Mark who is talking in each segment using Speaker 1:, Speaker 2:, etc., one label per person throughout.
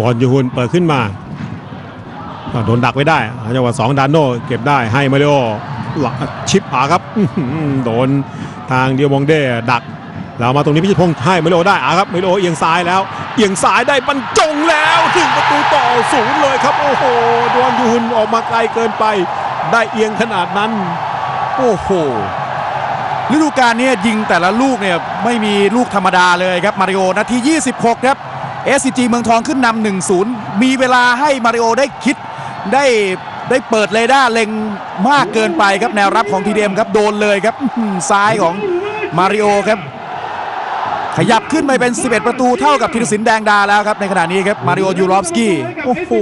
Speaker 1: วอนยูฮุนเปิดขึ้นมาโดนดักไว้ได้อ่าจังหวะสองดานโนเก็บได้ให้มาริโอหลักชิปอาครับโดนทางเดียวมองเด้ดักแล้วมาตรงนี้พิชิตพงษ์ให้มาริโอได้อาครับมาริโอเอียงซ้ายแล้วเอียงซ้ายได้บรรจงแล้วถึงประตูต่อศูนย์เลยครับ โอ้โหดวงยูฮุนออกมาไกลเกินไป ได้เอียงขนาดนั้น
Speaker 2: โอ้โหฤดูกาลเนี้ยิงแต่ละลูกเนี่ยไม่มีลูกธรรมดาเลยครับมาริโอนาที 26 ครับ SCG เมืองทองขึ้นนำ1-0 มีเวลาให้มาริโอได้คิดได้ได้เปิดเรดาร์เล็งมากเกินไปครับแนวรับของทีเดมครับโดนเลยครับซ้ายของมาริโอครับ ขยับขึ้นไปเป็น 11 ประตูเท่ากับธีรศิลป์แดงดาแล้วครับในขณะนี้ครับมาริโอยูรอฟสกี้โอ้โห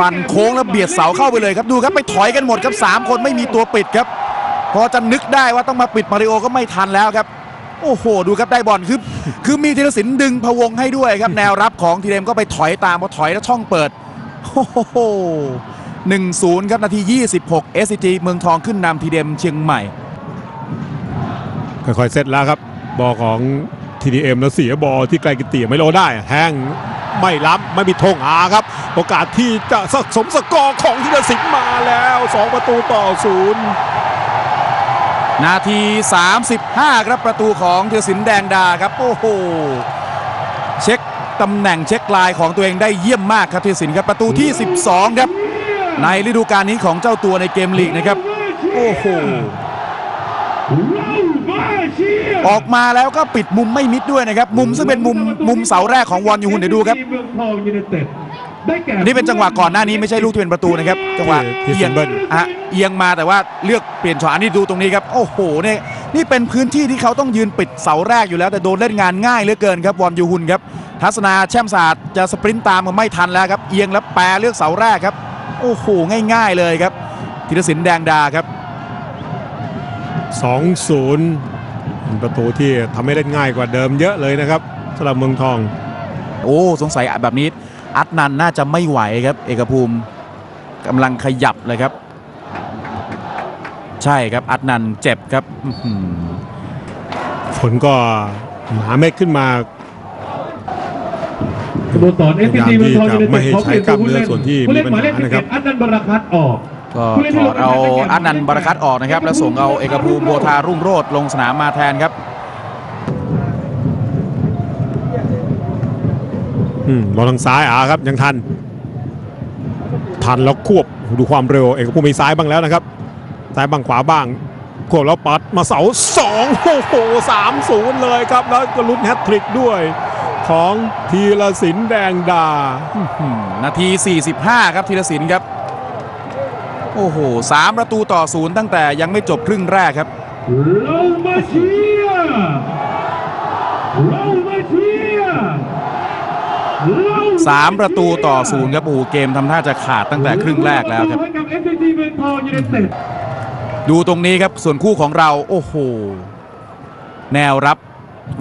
Speaker 2: ปั่นโค้งแล้วเบียดเสาเข้าไปเลยครับดูครับไปถอยกันหมดครับสามคนไม่มีตัวปิดครับ พอจะนึกได้ว่าต้องมาปิดมาริโอก็ไม่ทันแล้วครับ โอ้โห ดูครับได้บอลคือคือมีธีรศิลป์ดึงพวงให้ด้วยครับ แนวรับของทีเดมก็ไปถอยตามพอถอยแล้วช่องเปิดโอ้โหหนึ่งศูนย์ครับนาที 26 SCG เมืองทองขึ้นนำทีเดมเชียงใหม่
Speaker 1: ค่อยๆเซตแล้วครับ บอลของ TDM แล้วเสียบอลที่ไกลกิติไม่โลได้แทงไม่ล้ำไม่มีธงอาครับ โอกาสที่จะสะสมสกอร์ของธีรศิลป์มาแล้ว 2 ประตูต่อศูนย์
Speaker 2: นาที 35 ครับประตูของธีรศิลป์แดงดาครับ โอ้โห เช็คตำแหน่งเช็คลายของตัวเองได้เยี่ยมมากครับธีรศิลป์ครับประตูที่ 12 ครับ ในฤดูกาลนี้ของเจ้าตัวในเกมลีกนะครับ โอ้โห ออกมาแล้วก็ปิดมุมไม่มิดด้วยนะครับ มุมซึ่งเป็นมุมมุมเสาแรกของวอนยูฮุนเดี๋ยวดูครับ
Speaker 3: เมืองทองยู ไนเต็ดได้แก่
Speaker 2: อันนี้เป็นจังหวะก่อนหน้านี้ไม่ใช่ลูกที่เป็นประตูนะครับจังหวะ
Speaker 1: ที่
Speaker 2: เอียง
Speaker 1: เบิ้ล
Speaker 2: ฮะเอียงมาแต่ว่าเลือกเปลี่ยนช็อตอันนี้ดูตรงนี้ครับโอ้โหเนี่ยนี่เป็นพื้นที่ที่เขาต้องยืนปิดเสาแรกอยู่แล้ว แต่โดนเล่นงานง่ายเหลือเกินครับวอนยูฮุนครับทัศนาแช่มศาสตร์จะสปรินต์ตามมันไม่ทันแล้วครับเอียงแล้วแปรเลือกเสาแรกครับโอ้โหง่าย ๆเลยครับธีรศิลป์แดงดาครับ
Speaker 1: 2-0เป็นประตูที่ทำให้เล่นง่ายกว่าเดิมเยอะเลยนะครับสำหรับเมืองทอง
Speaker 2: โอ้สงสัยแบบนี้ อัดนันน่าจะไม่ไหวครับ เอกภูมิกำลังขยับเลยครับ ใช่ครับอัดนันเจ็บครับอื้อหือ
Speaker 1: ฝนก็หนาเม็ดขึ้นมา
Speaker 3: สโมสรเอส
Speaker 1: พยายาม
Speaker 3: ซีเมืองทอง
Speaker 1: ที่
Speaker 3: ยูไน
Speaker 1: จะไม่
Speaker 3: เต็ด
Speaker 1: ให้ใช้กล้ามเนื้อส่วนที่
Speaker 3: ผู้เล่น
Speaker 1: มี
Speaker 3: หมายเลข
Speaker 1: ปัญหา
Speaker 3: สิบ
Speaker 1: นะครับ
Speaker 3: เอ็ดอันนันต์บาราคัตออก
Speaker 2: ก็ถอดเอาอัดนันบาราคัตออกนะครับ แล้วส่งเอาเอกภูมิโบธารุ่งโรจน์ลงสนามมาแทนครับ
Speaker 1: อืมบอลทางซ้ายอ่าครับยังทัน ทันแล้วควบดูความเร็วเอกภูมิมีซ้ายบ้างแล้วนะครับซ้ายบ้างขวาบ้างควบแล้วปัดมาเสาสองโอ้โหสามศูนย์เลยครับ แล้วก็ลุ้นแฮตทริกด้วย ของทีละสินแดงดา
Speaker 2: อืมนาที 45 ครับธีรศิลป์ครับ โอ้โหสามประตูต่อศูนย์ตั้งแต่ยังไม่จบครึ่งแรกครับ
Speaker 3: เรามาเชียร์เรามาเชียร์ เรามา
Speaker 2: สามประตูต่อศูนย์ครับโอ้เกมทำท่าจะขาดตั้งแต่ครึ่งแรกแล้วครับ
Speaker 3: ดู
Speaker 2: ตรงนี้ครับส่วนคู่ของเราโอ้โห แนวรับ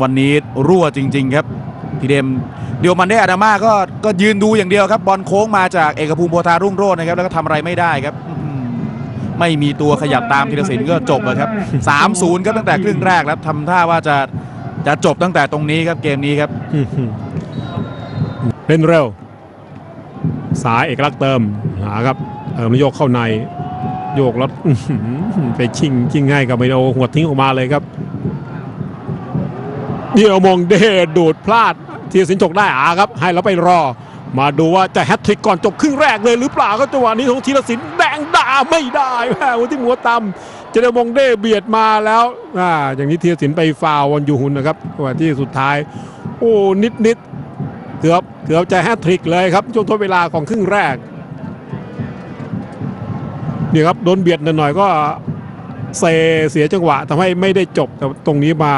Speaker 2: วันนี้รั่วจริง ๆ ครับทีเดมเดียวมันได้อาดามาก็ก็ยืนดูอย่างเดียวครับ บอลโค้งมาจากเอกภูมิโพธารุ่งโรจน์นะครับ แล้วก็ทำอะไรไม่ได้ครับไม่มีตัวขยับตามธีรศิลป์ก็จบเลยครับ 3-0 ครับตั้งแต่ครึ่งแรกแล้วทำท่าว่าจะจะจบตั้งแต่ตรงนี้ครับเกมนี้ครับ
Speaker 1: เล่นเร็ว สายเอกลักษณ์เติมหาครับเติมแล้วโยกเข้าใน โยกแล้วไปชิงชิงให้กับไมโอหัวทิ้งออกมาเลยครับเดียวมองเดดูดพลาดทีสินจกได้อาครับ ให้แล้วไปรอ มาดูว่าจะแฮตทริกก่อนจบครึ่งแรกเลยหรือเปล่าก็จังหวะนี้ของธีรศิลป์แดงด่าไม่ได้แม่วันที่หัวตำเจเดมองเดเบียดมาแล้วอ่าอย่างนี้ธีรศิลป์ไปฟาววันยูฮุนนะครับจังหวะที่สุดท้าย โอ้นิดนิด เกือบเกือบจะแฮตทริกเลยครับช่วงทดเวลาของครึ่งแรกเนี่ยครับโดนเบียดหน่อยก็เซเสียจังหวะทำให้ไม่ได้จบแต่ตรงนี้มา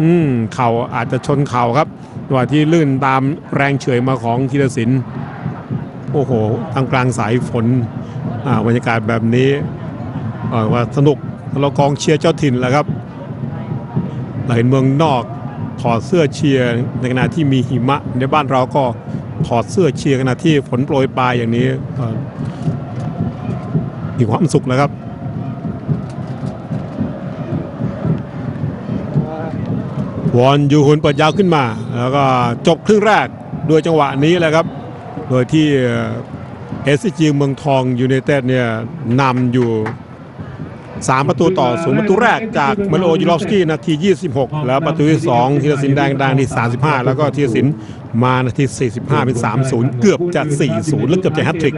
Speaker 1: อืมเข่าอาจจะชนเข่าครับจังหวะที่ลื่นตามแรงเฉยมาของธีรศิลป์โอ้โหทางกลางสายฝนอ่าบรรยากาศแบบนี้ว่าสนุกเรากองเชียร์เจ้าถิ่นแหละครับเราเห็นเมืองนอก ถอดเสื้อเชียร์ในขณะที่มีหิมะ ในบ้านเราก็ถอดเสื้อเชียร์ขณะที่ฝนโปรยปลายอย่างนี้มีความสุขแล้วครับวอนยูฮุนเปิดยาวขึ้นมา แล้วก็จบครึ่งแรกด้วยจังหวะนี้แหละครับ โดยที่เอสซีจีเมืองทองยูไนเต็ดเนี่ยนำอยู่ 3 ประตูต่อศูนย์ประตูแรกจากเมโลยูรอฟสกี้นาที 26 แล้วประตูที่ 2ธีรศิลป์แดงดังนาที35 แล้วก็ธีรศิลป์มานาที 45 เป็น 3-0 เกือบจะ 4-0 แล้วเกือบจะแฮตทริก